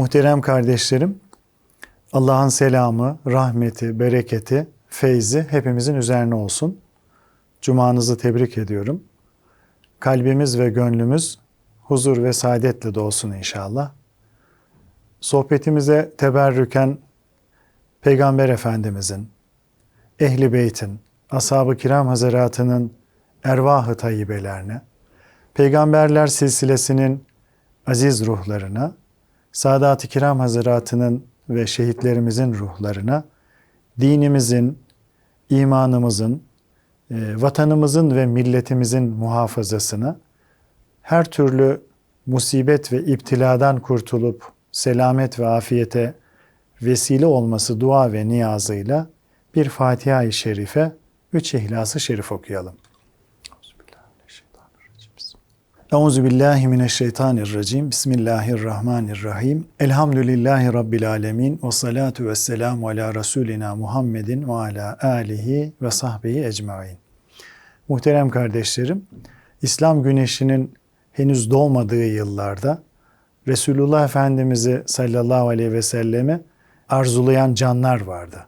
Muhterem kardeşlerim, Allah'ın selamı, rahmeti, bereketi, feyzi hepimizin üzerine olsun. Cumanızı tebrik ediyorum. Kalbimiz ve gönlümüz huzur ve saadetle dolsun inşallah. Sohbetimize teberrüken Peygamber Efendimizin, Ehli Beyt'in, Ashab-ı Kiram Hazaratı'nın ervah-ı tayyibelerine, Peygamberler silsilesinin aziz ruhlarına, Sadat-ı Kiram Hazaratı'nın ve şehitlerimizin ruhlarına, dinimizin, imanımızın, e, vatanımızın ve milletimizin muhafazasına, her türlü musibet ve iptiladan kurtulup selamet ve afiyete vesile olması dua ve niyazıyla bir Fatiha-i Şerife, üç İhlas-ı Şerif okuyalım. Euzu billahi mineşşeytanirracim. Bismillahirrahmanirrahim. Elhamdülillahi rabbil alamin ve salatu vesselamu ala rasulina Muhammedin ve ala alihi ve sahbihi ecmaîn. Muhterem kardeşlerim, İslam güneşinin henüz doğmadığı yıllarda Resulullah Efendimizi sallallahu aleyhi ve sellemi arzulayan canlar vardı.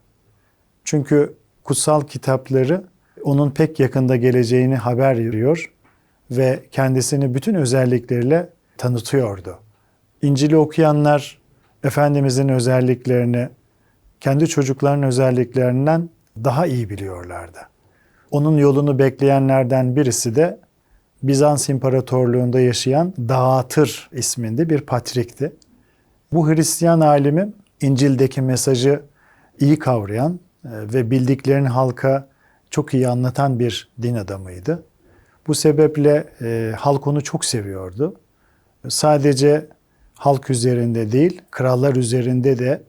Çünkü kutsal kitapları onun pek yakında geleceğini haber veriyor ve kendisini bütün özellikleriyle tanıtıyordu. İncil'i okuyanlar Efendimizin özelliklerini kendi çocuklarının özelliklerinden daha iyi biliyorlardı. Onun yolunu bekleyenlerden birisi de Bizans İmparatorluğu'nda yaşayan Dağıtır isminde bir patrikti. Bu Hristiyan alimi İncil'deki mesajı iyi kavrayan e, ve bildiklerini halka çok iyi anlatan bir din adamıydı. Bu sebeple e, halk onu çok seviyordu. Sadece halk üzerinde değil, krallar üzerinde de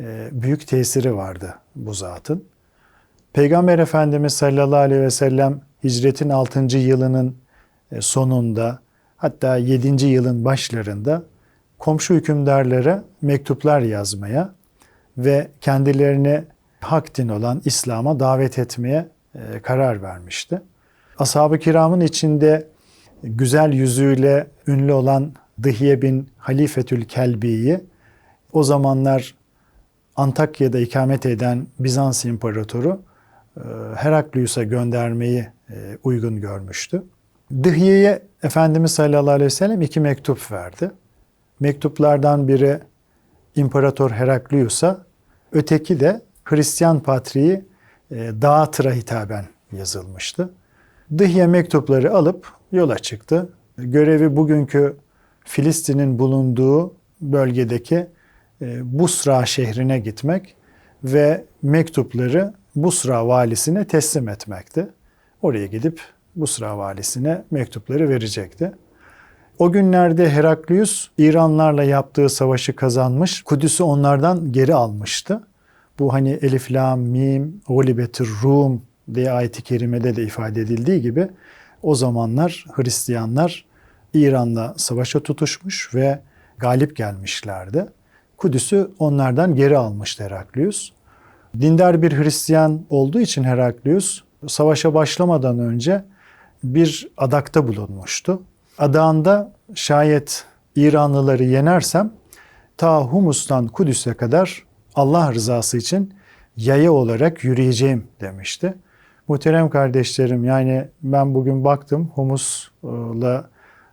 e, büyük tesiri vardı bu zatın. Peygamber Efendimiz sallallahu aleyhi ve sellem hicretin 6. yılının e, sonunda hatta 7. yılın başlarında komşu hükümdarlara mektuplar yazmaya ve kendilerini hak din olan İslam'a davet etmeye e, karar vermişti. Ashab-ı kiramın içinde güzel yüzüyle ünlü olan Dıhiye bin Halifetül Kelbi'yi o zamanlar Antakya'da ikamet eden Bizans İmparatoru e, Heraklius'a göndermeyi e, uygun görmüştü. Dıhiye'ye Efendimiz sallallahu aleyhi ve sellem iki mektup verdi. Mektuplardan biri İmparator Heraklius'a, öteki de Hristiyan patriği e, Dağıtır'a hitaben yazılmıştı. Dıhye mektupları alıp yola çıktı. Görevi bugünkü Filistin'in bulunduğu bölgedeki e, Busra şehrine gitmek ve mektupları Busra valisine teslim etmekti. Oraya gidip Busra valisine mektupları verecekti. O günlerde Heraklius İranlarla yaptığı savaşı kazanmış, Kudüs'ü onlardan geri almıştı. Bu hani Elif, Lam, Mim, Gulibetir Rum diye ayet-i kerimede de ifade edildiği gibi o zamanlar Hristiyanlar İran'la savaşa tutuşmuş ve galip gelmişlerdi. Kudüs'ü onlardan geri almıştı Heraklius. Dindar bir Hristiyan olduğu için Heraklius savaşa başlamadan önce bir adakta bulunmuştu. Adağında şayet İranlıları yenersem ta Humus'tan Kudüs'e kadar Allah rızası için yaya olarak yürüyeceğim demişti. Muhterem kardeşlerim yani ben bugün baktım Humus'la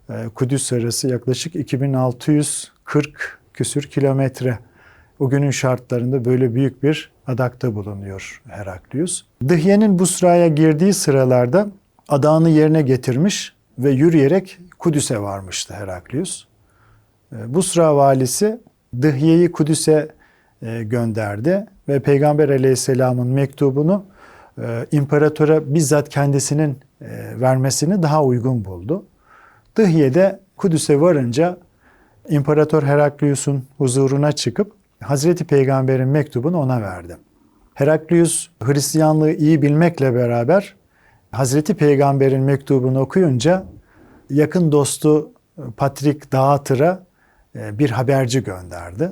e, Kudüs arası yaklaşık 2640 küsür kilometre. O günün şartlarında böyle büyük bir adakta bulunuyor Heraklius. Dıhye'nin Busra'ya girdiği sıralarda adağını yerine getirmiş ve yürüyerek Kudüs'e varmıştı Heraklius. E, Busra valisi Dıhye'yi Kudüs'e e, gönderdi ve Peygamber aleyhisselamın mektubunu e, imparatora bizzat kendisinin vermesini daha uygun buldu. Dıhye de Kudüs'e varınca İmparator Heraklius'un huzuruna çıkıp Hazreti Peygamber'in mektubunu ona verdi. Heraklius Hristiyanlığı iyi bilmekle beraber Hazreti Peygamber'in mektubunu okuyunca yakın dostu Patrik Dağıtır'a e, bir haberci gönderdi.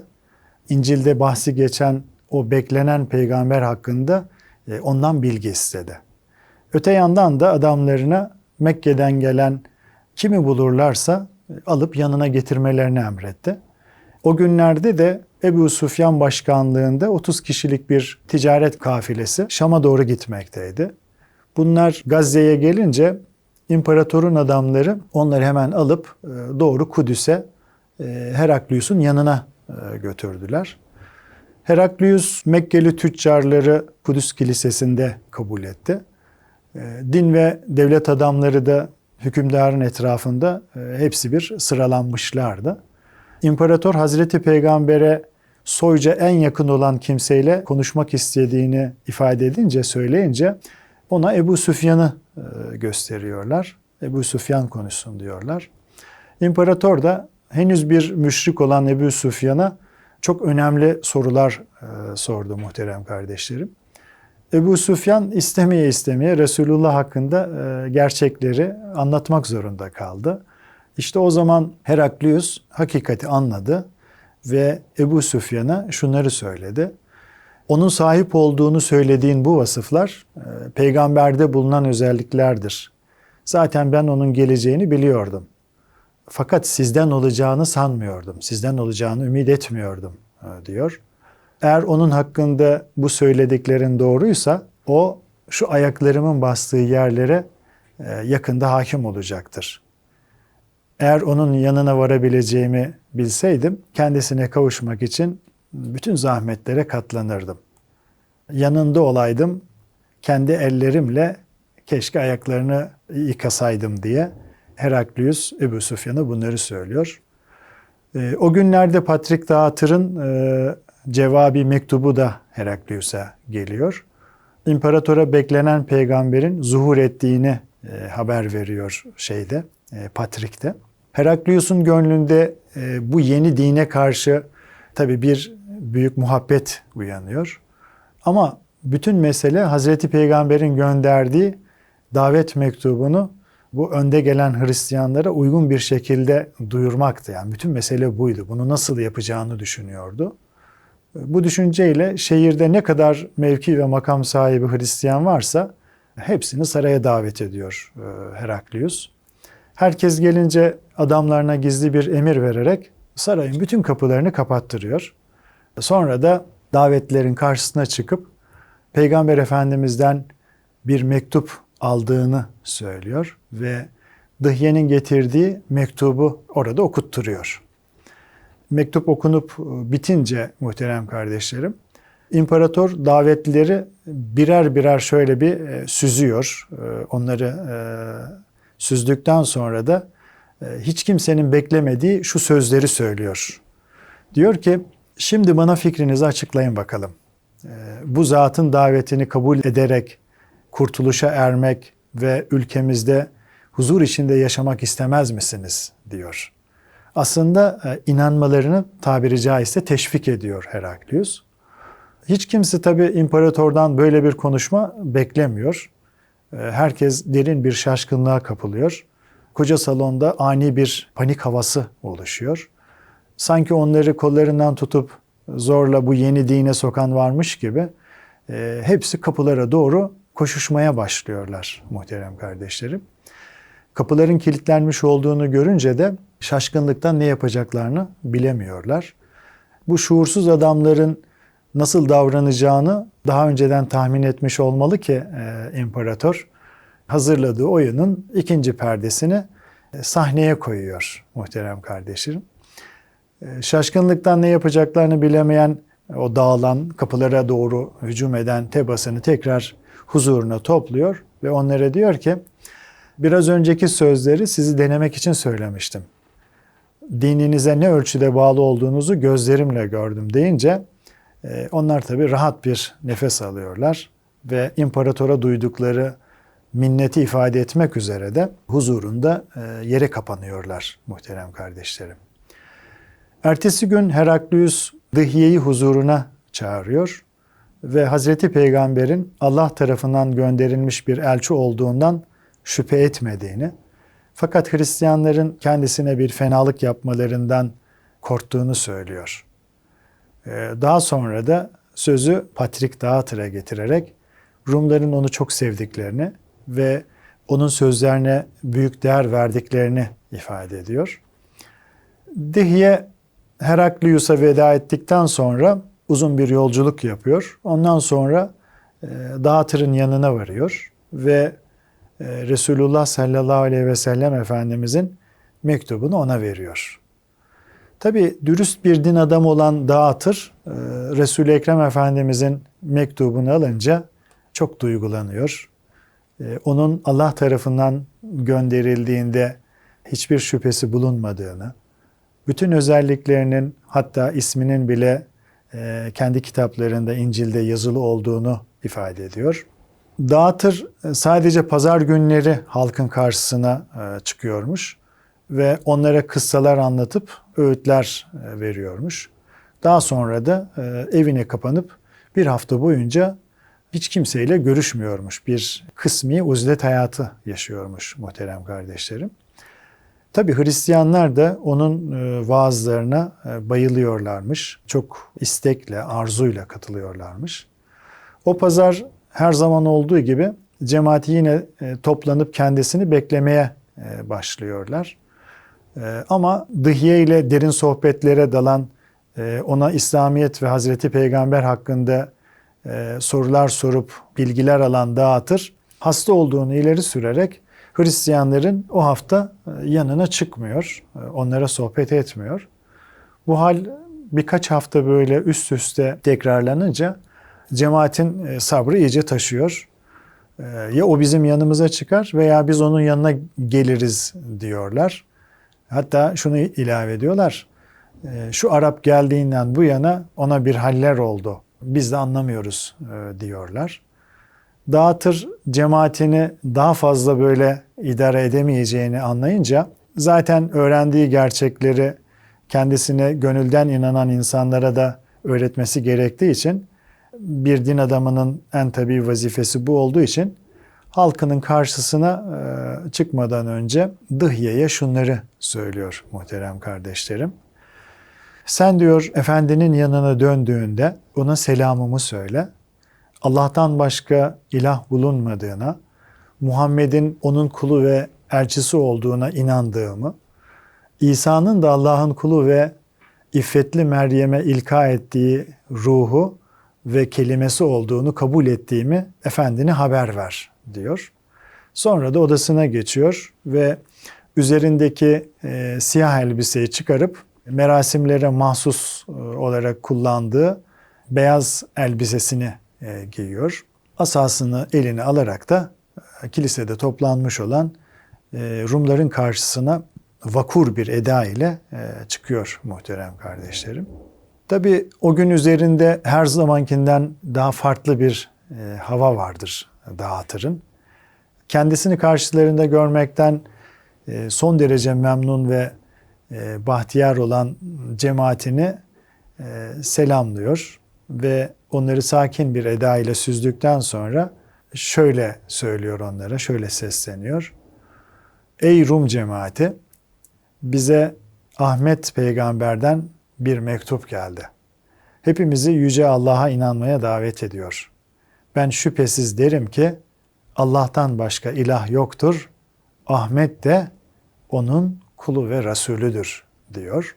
İncil'de bahsi geçen o beklenen peygamber hakkında e, ondan bilgi istedi. Öte yandan da adamlarına Mekke'den gelen kimi bulurlarsa e, alıp yanına getirmelerini emretti. O günlerde de Ebu Sufyan başkanlığında 30 kişilik bir ticaret kafilesi Şam'a doğru gitmekteydi. Bunlar Gazze'ye gelince imparatorun adamları onları hemen alıp e, doğru Kudüs'e e, Heraklius'un yanına e, götürdüler. Heraklius Mekkeli tüccarları Kudüs Kilisesi'nde kabul etti. Din ve devlet adamları da hükümdarın etrafında hepsi bir sıralanmışlardı. İmparator Hazreti Peygamber'e soyca en yakın olan kimseyle konuşmak istediğini ifade edince, söyleyince ona Ebu Süfyan'ı e, gösteriyorlar. Ebu Süfyan konuşsun diyorlar. İmparator da henüz bir müşrik olan Ebu Süfyan'a çok önemli sorular e, sordu muhterem kardeşlerim. Ebu Süfyan istemeye istemeye Resulullah hakkında e, gerçekleri anlatmak zorunda kaldı. İşte o zaman Heraklius hakikati anladı ve Ebu Süfyan'a şunları söyledi. Onun sahip olduğunu söylediğin bu vasıflar e, peygamberde bulunan özelliklerdir. Zaten ben onun geleceğini biliyordum. Fakat sizden olacağını sanmıyordum. Sizden olacağını ümit etmiyordum e, diyor. Eğer onun hakkında bu söylediklerin doğruysa o şu ayaklarımın bastığı yerlere e, yakında hakim olacaktır. Eğer onun yanına varabileceğimi bilseydim kendisine kavuşmak için bütün zahmetlere katlanırdım. Yanında olaydım, kendi ellerimle keşke ayaklarını yıkasaydım diye Heraklius Ebu Sufyan'a bunları söylüyor. Ee, o günlerde Patrik Dağıtır'ın e, cevabi mektubu da Heraklius'a geliyor. İmparatora beklenen peygamberin zuhur ettiğini e, haber veriyor şeyde, e, Patrik'te. Heraklius'un gönlünde e, bu yeni dine karşı tabi bir büyük muhabbet uyanıyor. Ama bütün mesele Hazreti Peygamber'in gönderdiği davet mektubunu bu önde gelen Hristiyanlara uygun bir şekilde duyurmaktı. Yani bütün mesele buydu. Bunu nasıl yapacağını düşünüyordu. Bu düşünceyle şehirde ne kadar mevki ve makam sahibi Hristiyan varsa hepsini saraya davet ediyor e, Heraklius. Herkes gelince adamlarına gizli bir emir vererek sarayın bütün kapılarını kapattırıyor. Sonra da davetlerin karşısına çıkıp Peygamber Efendimiz'den bir mektup aldığını söylüyor ve Dıhye'nin getirdiği mektubu orada okutturuyor. Mektup okunup bitince muhterem kardeşlerim, imparator davetlileri birer birer şöyle bir e, süzüyor. E, onları e, süzdükten sonra da hiç kimsenin beklemediği şu sözleri söylüyor. Diyor ki, şimdi bana fikrinizi açıklayın bakalım. Bu zatın davetini kabul ederek kurtuluşa ermek ve ülkemizde huzur içinde yaşamak istemez misiniz diyor. Aslında inanmalarını tabiri caizse teşvik ediyor Heraklius. Hiç kimse tabi imparatordan böyle bir konuşma beklemiyor. Herkes derin bir şaşkınlığa kapılıyor. Koca salonda ani bir panik havası oluşuyor. Sanki onları kollarından tutup zorla bu yeni dine sokan varmış gibi e, hepsi kapılara doğru koşuşmaya başlıyorlar muhterem kardeşlerim. Kapıların kilitlenmiş olduğunu görünce de şaşkınlıktan ne yapacaklarını bilemiyorlar. Bu şuursuz adamların nasıl davranacağını daha önceden tahmin etmiş olmalı ki e, imparator hazırladığı oyunun ikinci perdesini e, sahneye koyuyor muhterem kardeşlerim. E, şaşkınlıktan ne yapacaklarını bilemeyen o dağılan kapılara doğru hücum eden tebasını tekrar huzuruna topluyor ve onlara diyor ki biraz önceki sözleri sizi denemek için söylemiştim. Dininize ne ölçüde bağlı olduğunuzu gözlerimle gördüm deyince e, onlar tabi rahat bir nefes alıyorlar ve imparatora duydukları minneti ifade etmek üzere de huzurunda e, yere kapanıyorlar muhterem kardeşlerim. Ertesi gün Heraklius Dıhye'yi huzuruna çağırıyor ve Hazreti Peygamber'in Allah tarafından gönderilmiş bir elçi olduğundan şüphe etmediğini fakat Hristiyanların kendisine bir fenalık yapmalarından korktuğunu söylüyor. E, daha sonra da sözü Patrik Dağıtır'a getirerek Rumların onu çok sevdiklerini ve onun sözlerine büyük değer verdiklerini ifade ediyor. Dihye Heraklius'a veda ettikten sonra uzun bir yolculuk yapıyor. Ondan sonra e, Dağıtır'ın yanına varıyor ve e, Resulullah sallallahu aleyhi ve sellem Efendimizin mektubunu ona veriyor. Tabi dürüst bir din adamı olan Dağıtır, e, Resul-i Ekrem Efendimizin mektubunu alınca çok duygulanıyor. Onun Allah tarafından gönderildiğinde hiçbir şüphesi bulunmadığını, bütün özelliklerinin hatta isminin bile e, kendi kitaplarında İncil'de yazılı olduğunu ifade ediyor. Dağıtır e, sadece pazar günleri halkın karşısına e, çıkıyormuş ve onlara kıssalar anlatıp öğütler veriyormuş. Daha sonra da evine kapanıp bir hafta boyunca hiç kimseyle görüşmüyormuş. Bir kısmi uzlet hayatı yaşıyormuş muhterem kardeşlerim. Tabi Hristiyanlar da onun e, vaazlarına e, bayılıyorlarmış. Çok istekle, arzuyla katılıyorlarmış. O pazar her zaman olduğu gibi cemaati yine e, toplanıp kendisini beklemeye başlıyorlar. Ama Dıhye ile derin sohbetlere dalan, ona İslamiyet ve Hazreti Peygamber hakkında sorular sorup bilgiler alan dağıtır, hasta olduğunu ileri sürerek Hristiyanların o hafta e, yanına çıkmıyor, e, onlara sohbet etmiyor. Bu hal birkaç hafta böyle üst üste tekrarlanınca cemaatin e, sabrı iyice taşıyor. Ya o bizim yanımıza çıkar veya biz onun yanına geliriz diyorlar. Hatta şunu ilave ediyorlar. Şu Arap geldiğinden bu yana ona bir haller oldu. Biz de anlamıyoruz diyorlar dağıtır cemaatini daha fazla böyle idare edemeyeceğini anlayınca zaten öğrendiği gerçekleri kendisine gönülden inanan insanlara da öğretmesi gerektiği için bir din adamının en tabi vazifesi bu olduğu için halkının karşısına e, çıkmadan önce Dıhye'ye şunları söylüyor muhterem kardeşlerim. Sen diyor efendinin yanına döndüğünde ona selamımı söyle. Allah'tan başka ilah bulunmadığına, Muhammed'in onun kulu ve elçisi olduğuna inandığımı, İsa'nın da Allah'ın kulu ve iffetli Meryem'e ilka ettiği ruhu ve kelimesi olduğunu kabul ettiğimi efendine haber ver diyor. Sonra da odasına geçiyor ve üzerindeki e, siyah elbiseyi çıkarıp merasimlere mahsus e, olarak kullandığı beyaz elbisesini e, giyiyor. Asasını eline alarak da e, kilisede toplanmış olan e, Rumların karşısına vakur bir eda ile çıkıyor muhterem kardeşlerim. Tabi o gün üzerinde her zamankinden daha farklı bir hava vardır dağıtırın. Kendisini karşılarında görmekten son derece memnun ve bahtiyar olan cemaatini selamlıyor ve onları sakin bir eda ile süzdükten sonra şöyle söylüyor onlara, şöyle sesleniyor. Ey Rum cemaati, bize Ahmet peygamberden bir mektup geldi. Hepimizi yüce Allah'a inanmaya davet ediyor. Ben şüphesiz derim ki Allah'tan başka ilah yoktur. Ahmet de onun kulu ve Resulüdür diyor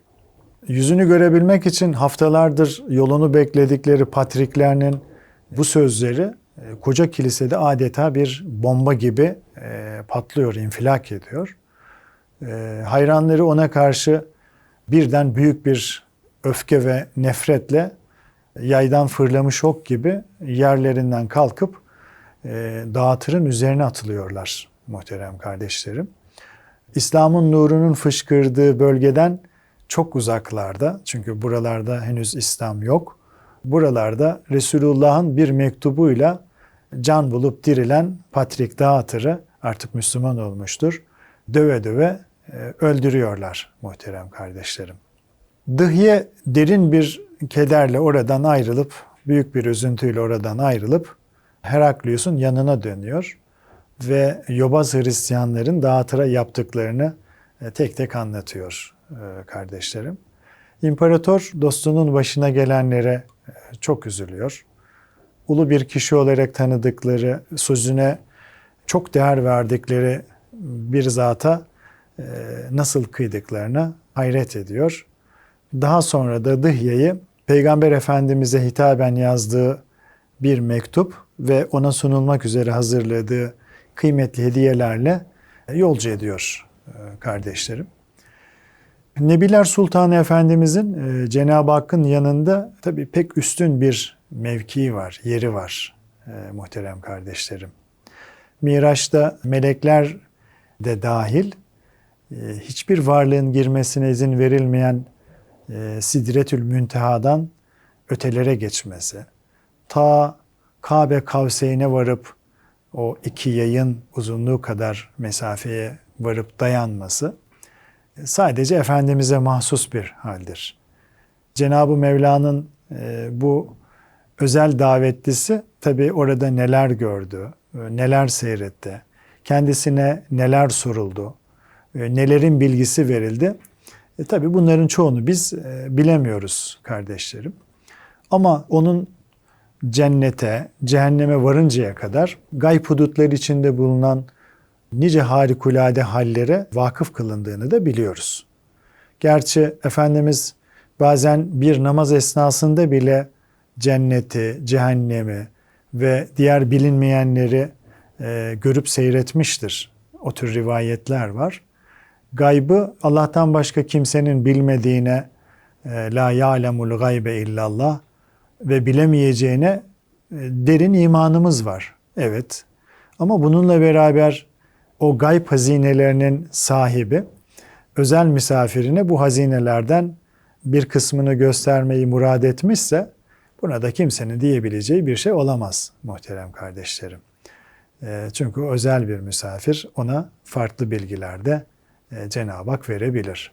yüzünü görebilmek için haftalardır yolunu bekledikleri patriklerinin bu sözleri e, koca kilisede adeta bir bomba gibi e, patlıyor, infilak ediyor. E, hayranları ona karşı birden büyük bir öfke ve nefretle yaydan fırlamış ok gibi yerlerinden kalkıp dağıtırın üzerine atılıyorlar muhterem kardeşlerim. İslam'ın nurunun fışkırdığı bölgeden çok uzaklarda çünkü buralarda henüz İslam yok. Buralarda Resulullah'ın bir mektubuyla can bulup dirilen Patrik Dağıtır'ı artık Müslüman olmuştur. Döve döve e, öldürüyorlar muhterem kardeşlerim. Dıhye derin bir kederle oradan ayrılıp, büyük bir üzüntüyle oradan ayrılıp Heraklius'un yanına dönüyor ve yobaz Hristiyanların Dağıtır'a yaptıklarını tek tek anlatıyor. E, kardeşlerim. İmparator dostunun başına gelenlere e, çok üzülüyor. Ulu bir kişi olarak tanıdıkları, sözüne çok değer verdikleri bir zata e, nasıl kıydıklarına hayret ediyor. daha sonra da Dıhya'yı Peygamber Efendimiz'e hitaben yazdığı bir mektup ve ona sunulmak üzere hazırladığı kıymetli hediyelerle yolcu ediyor e, kardeşlerim. Nebiler Sultanı Efendimizin e, Cenab-ı Hakk'ın yanında tabii pek üstün bir mevkii var, yeri var e, muhterem kardeşlerim. Miraç'ta melekler de dahil hiçbir varlığın girmesine izin verilmeyen Sidretül Münteha'dan ötelere geçmesi, ta Kabe Kavseyne varıp o iki yayın uzunluğu kadar mesafeye varıp dayanması sadece Efendimiz'e mahsus bir haldir. Cenab-ı Mevla'nın e, bu özel davetlisi tabi orada neler gördü, e, neler seyretti, kendisine neler soruldu, e, nelerin bilgisi verildi. E, tabi bunların çoğunu biz e, bilemiyoruz kardeşlerim. Ama onun cennete, cehenneme varıncaya kadar gayb hudutları içinde bulunan nice harikulade hallere vakıf kılındığını da biliyoruz. Gerçi Efendimiz bazen bir namaz esnasında bile cenneti, cehennemi ve diğer bilinmeyenleri e, görüp seyretmiştir. O tür rivayetler var. Gaybı Allah'tan başka kimsenin bilmediğine e, la ya'lemul gaybe illallah ve bilemeyeceğine e, derin imanımız var. Evet. Ama bununla beraber o gayb hazinelerinin sahibi özel misafirine bu hazinelerden bir kısmını göstermeyi murad etmişse buna da kimsenin diyebileceği bir şey olamaz muhterem kardeşlerim. E, çünkü özel bir misafir ona farklı bilgilerde e, Cenab-ı Hak verebilir.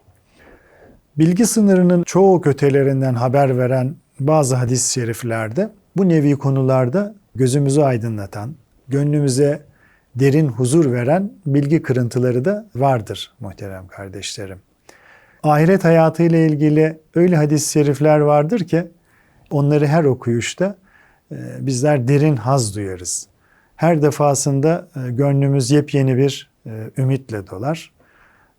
Bilgi sınırının çoğu kötelerinden haber veren bazı hadis-i şeriflerde bu nevi konularda gözümüzü aydınlatan, gönlümüze derin huzur veren bilgi kırıntıları da vardır muhterem kardeşlerim. Ahiret hayatı ile ilgili öyle hadis-i şerifler vardır ki onları her okuyuşta e, bizler derin haz duyarız. Her defasında e, gönlümüz yepyeni bir e, ümitle dolar.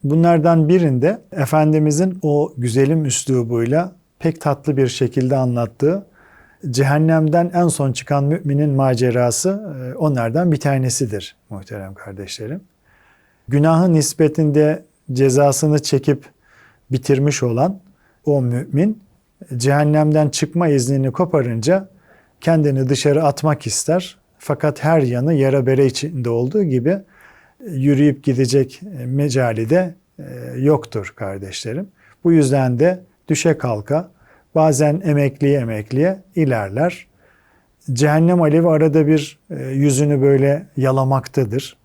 Bunlardan birinde Efendimizin o güzelim üslubuyla pek tatlı bir şekilde anlattığı cehennemden en son çıkan müminin macerası e, onlardan bir tanesidir muhterem kardeşlerim. Günahın nispetinde cezasını çekip bitirmiş olan o mümin cehennemden çıkma iznini koparınca kendini dışarı atmak ister. Fakat her yanı yara bere içinde olduğu gibi yürüyüp gidecek mecali de e, yoktur kardeşlerim. Bu yüzden de düşe kalka bazen emekliye emekliye ilerler. Cehennem alevi arada bir e, yüzünü böyle yalamaktadır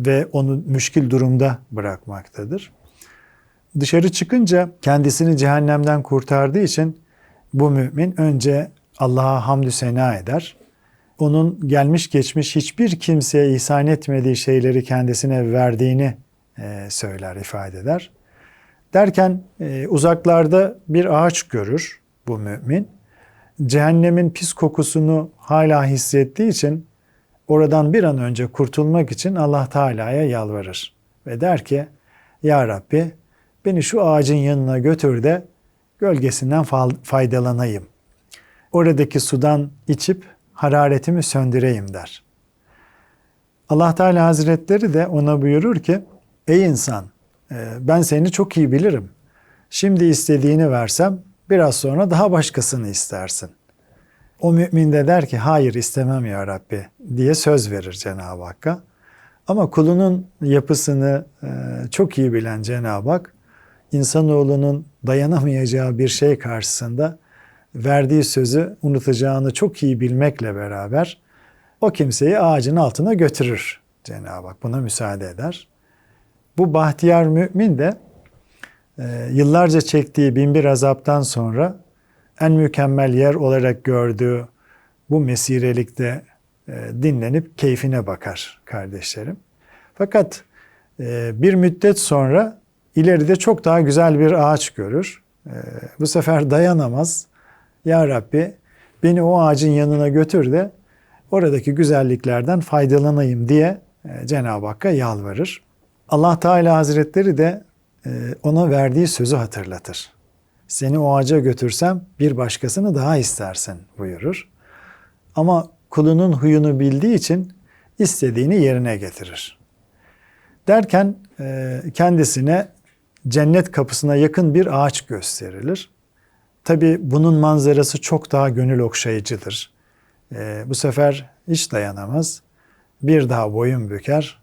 ve onu müşkil durumda bırakmaktadır. Dışarı çıkınca kendisini cehennemden kurtardığı için bu mümin önce Allah'a hamdü sena eder. Onun gelmiş geçmiş hiçbir kimseye ihsan etmediği şeyleri kendisine verdiğini e, söyler, ifade eder. Derken e, uzaklarda bir ağaç görür bu mümin. Cehennemin pis kokusunu hala hissettiği için oradan bir an önce kurtulmak için Allah Teala'ya yalvarır. Ve der ki, Ya Rabbi beni şu ağacın yanına götür de gölgesinden faydalanayım. Oradaki sudan içip hararetimi söndüreyim der. Allah Teala Hazretleri de ona buyurur ki, Ey insan e, ben seni çok iyi bilirim. Şimdi istediğini versem biraz sonra daha başkasını istersin. O mümin de der ki hayır istemem ya Rabbi diye söz verir Cenab-ı Hakk'a. Ama kulunun yapısını e, çok iyi bilen Cenab-ı Hak insanoğlunun dayanamayacağı bir şey karşısında verdiği sözü unutacağını çok iyi bilmekle beraber o kimseyi ağacın altına götürür Cenab-ı Hak. Buna müsaade eder. Bu bahtiyar mümin de yıllarca çektiği binbir azaptan sonra en mükemmel yer olarak gördüğü bu mesirelikte e, dinlenip keyfine bakar kardeşlerim. Fakat e, bir müddet sonra ileride çok daha güzel bir ağaç görür. E, bu sefer dayanamaz. Ya Rabbi beni o ağacın yanına götür de oradaki güzelliklerden faydalanayım diye Cenab-ı Hakk'a yalvarır. Allah Teala Hazretleri de ona verdiği sözü hatırlatır. seni o ağaca götürsem bir başkasını daha istersin buyurur. Ama kulunun huyunu bildiği için istediğini yerine getirir. Derken e, kendisine cennet kapısına yakın bir ağaç gösterilir. Tabi bunun manzarası çok daha gönül okşayıcıdır. E, bu sefer hiç dayanamaz. Bir daha boyun büker.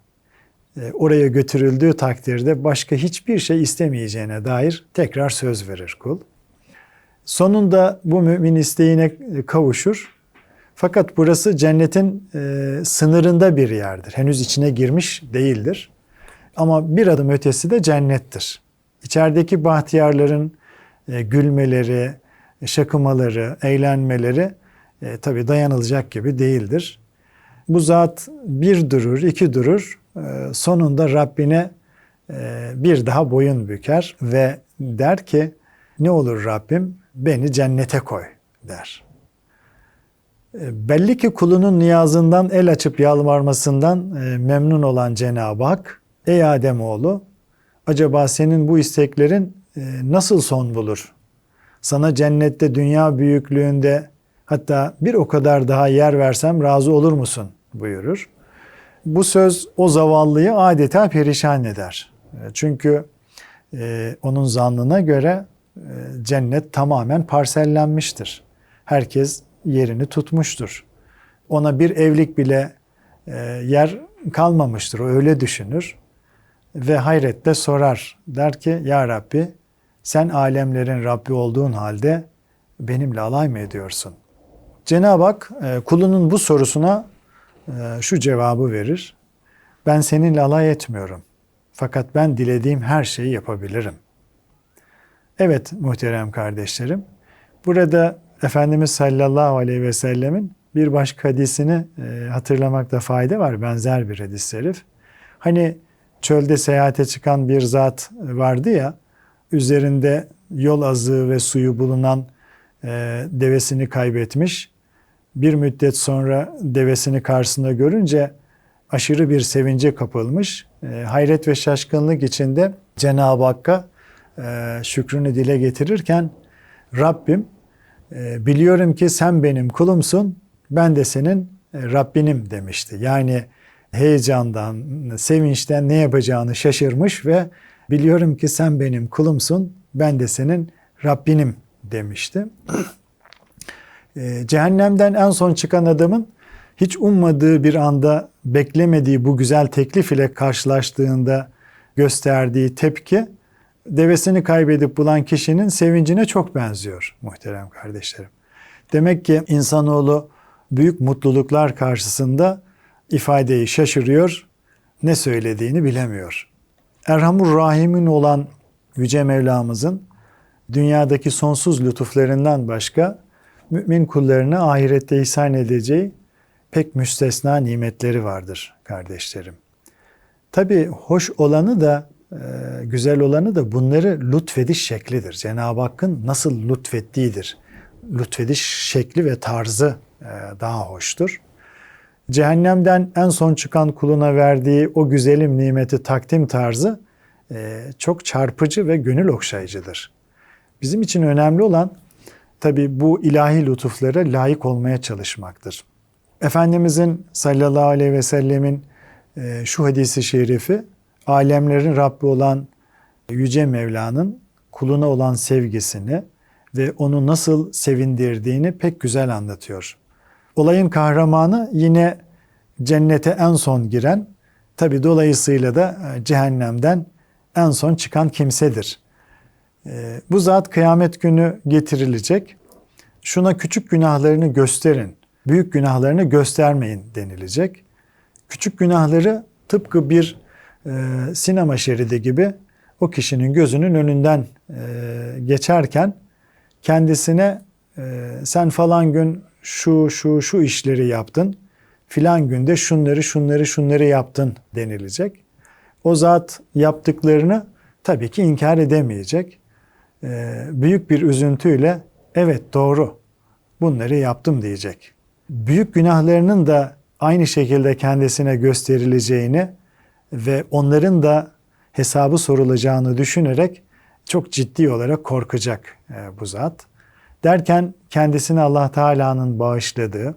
E, oraya götürüldüğü takdirde başka hiçbir şey istemeyeceğine dair tekrar söz verir kul. Sonunda bu mümin isteğine kavuşur. Fakat burası cennetin e, sınırında bir yerdir. Henüz içine girmiş değildir. Ama bir adım ötesi de cennettir. İçerideki bahtiyarların e, gülmeleri, şakımaları, eğlenmeleri e, tabii dayanılacak gibi değildir. Bu zat bir durur, iki durur, e, sonunda Rabbine e, bir daha boyun büker ve der ki ne olur Rabbim beni cennete koy der. E, belli ki kulunun niyazından el açıp yalvarmasından e, memnun olan Cenab-ı Hak, ey Ademoğlu acaba senin bu isteklerin e, nasıl son bulur? Sana cennette dünya büyüklüğünde hatta bir o kadar daha yer versem razı olur musun buyurur. Bu söz o zavallıyı adeta perişan eder. Çünkü onun zannına göre cennet tamamen parsellenmiştir. Herkes yerini tutmuştur. Ona bir evlik bile e, yer kalmamıştır. O öyle düşünür. Ve hayretle sorar. Der ki Ya Rabbi sen alemlerin Rabbi olduğun halde benimle alay mı ediyorsun? Cenab-ı Hak e, kulunun bu sorusuna e, şu cevabı verir. Ben seninle alay etmiyorum. Fakat ben dilediğim her şeyi yapabilirim. Evet muhterem kardeşlerim. Burada Efendimiz sallallahu aleyhi ve sellemin bir başka hadisini e, hatırlamakta fayda var. Benzer bir hadis-i şerif. Hani çölde seyahate çıkan bir zat vardı ya, üzerinde yol azığı ve suyu bulunan e, devesini kaybetmiş. Bir müddet sonra devesini karşısında görünce aşırı bir sevince kapılmış. E, hayret ve şaşkınlık içinde Cenab-ı Hakk'a e, şükrünü dile getirirken Rabbim e, biliyorum ki sen benim kulumsun, ben de senin e, Rabbinim demişti. Yani heyecandan, sevinçten ne yapacağını şaşırmış ve biliyorum ki sen benim kulumsun, ben de senin Rabbinim demişti. E, cehennemden en son çıkan adamın hiç ummadığı bir anda beklemediği bu güzel teklif ile karşılaştığında gösterdiği tepki devesini kaybedip bulan kişinin sevincine çok benziyor muhterem kardeşlerim. Demek ki insanoğlu büyük mutluluklar karşısında ifadeyi şaşırıyor, ne söylediğini bilemiyor. Erhamur Rahim'in olan Yüce Mevlamızın dünyadaki sonsuz lütuflarından başka mümin kullarına ahirette ihsan edeceği pek müstesna nimetleri vardır kardeşlerim. Tabi hoş olanı da e, güzel olanı da bunları lütfediş şeklidir. Cenab-ı Hakk'ın nasıl lütfettiğidir. Lütfediş şekli ve tarzı e, daha hoştur. Cehennemden en son çıkan kuluna verdiği o güzelim nimeti takdim tarzı e, çok çarpıcı ve gönül okşayıcıdır. Bizim için önemli olan tabi bu ilahi lütuflara layık olmaya çalışmaktır. Efendimizin sallallahu aleyhi ve sellemin şu hadisi şerifi alemlerin Rabbi olan Yüce Mevla'nın kuluna olan sevgisini ve onu nasıl sevindirdiğini pek güzel anlatıyor. Olayın kahramanı yine cennete en son giren, tabi dolayısıyla da e, cehennemden en son çıkan kimsedir. E, bu zat kıyamet günü getirilecek. Şuna küçük günahlarını gösterin, büyük günahlarını göstermeyin denilecek. Küçük günahları tıpkı bir e, sinema şeridi gibi o kişinin gözünün önünden e, geçerken kendisine e, sen falan gün şu şu şu işleri yaptın, filan günde şunları şunları şunları yaptın denilecek. O zat yaptıklarını tabii ki inkar edemeyecek. E, büyük bir üzüntüyle evet doğru bunları yaptım diyecek. Büyük günahlarının da aynı şekilde kendisine gösterileceğini ve onların da hesabı sorulacağını düşünerek çok ciddi olarak korkacak e, bu zat. Derken kendisini Allah Teala'nın bağışladığı,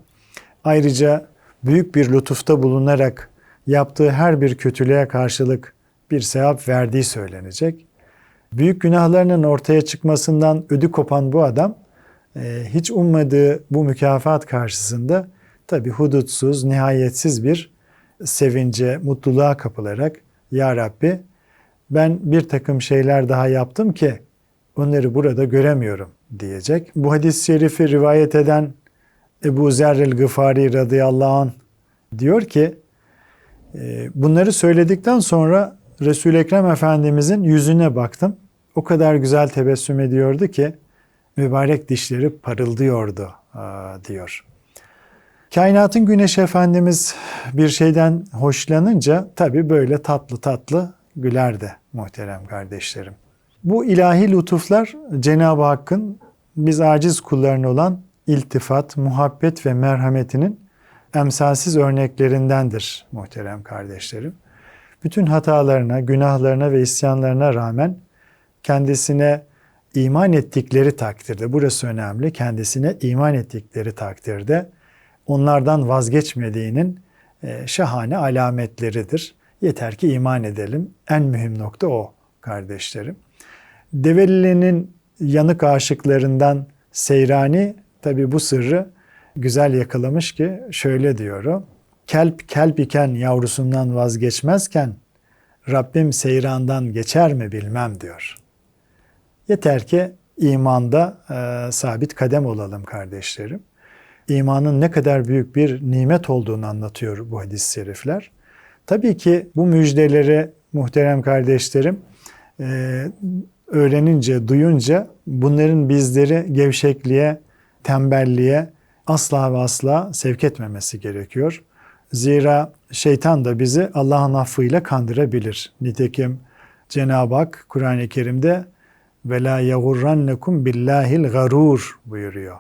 ayrıca büyük bir lütufta bulunarak yaptığı her bir kötülüğe karşılık bir sevap verdiği söylenecek. Büyük günahlarının ortaya çıkmasından ödü kopan bu adam e, hiç ummadığı bu mükafat karşısında tabi hudutsuz, nihayetsiz bir sevince, mutluluğa kapılarak Ya Rabbi ben bir takım şeyler daha yaptım ki onları burada göremiyorum diyecek. Bu hadis-i şerifi rivayet eden Ebu Zerrel Gıfari radıyallahu anh diyor ki e, bunları söyledikten sonra Resul-i Ekrem Efendimizin yüzüne baktım. O kadar güzel tebessüm ediyordu ki mübarek dişleri parıldıyordu diyor. Kainatın güneş efendimiz bir şeyden hoşlanınca tabi böyle tatlı tatlı gülerdi muhterem kardeşlerim. Bu ilahi lütuflar Cenab-ı Hakk'ın biz aciz kullarına olan iltifat, muhabbet ve merhametinin emsalsiz örneklerindendir muhterem kardeşlerim. Bütün hatalarına, günahlarına ve isyanlarına rağmen kendisine iman ettikleri takdirde, burası önemli, kendisine iman ettikleri takdirde onlardan vazgeçmediğinin e, şahane alametleridir. Yeter ki iman edelim. En mühim nokta o kardeşlerim. Develi'nin yanık aşıklarından Seyrani tabi bu sırrı güzel yakalamış ki şöyle diyor Kelp kelp iken yavrusundan vazgeçmezken Rabbim seyrandan geçer mi bilmem diyor. Yeter ki imanda e, sabit kadem olalım kardeşlerim. İmanın ne kadar büyük bir nimet olduğunu anlatıyor bu hadis-i şerifler. Tabii ki bu müjdeleri muhterem kardeşlerim e, öğrenince, duyunca bunların bizleri gevşekliğe, tembelliğe asla ve asla sevk etmemesi gerekiyor. Zira şeytan da bizi Allah'ın affıyla kandırabilir. Nitekim Cenab-ı Hak Kur'an-ı Kerim'de ve la yagurrannekum billahil garur buyuruyor.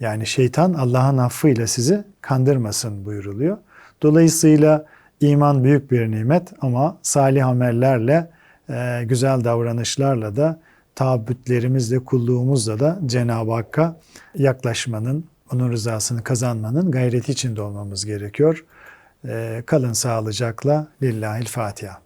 Yani şeytan Allah'ın affıyla sizi kandırmasın buyuruluyor. Dolayısıyla iman büyük bir nimet ama salih amellerle, e, güzel davranışlarla da taabütlerimizle, kulluğumuzla da Cenab-ı Hakk'a yaklaşmanın, onun rızasını kazanmanın gayreti içinde olmamız gerekiyor. E, kalın sağlıcakla. Lillahil Fatiha.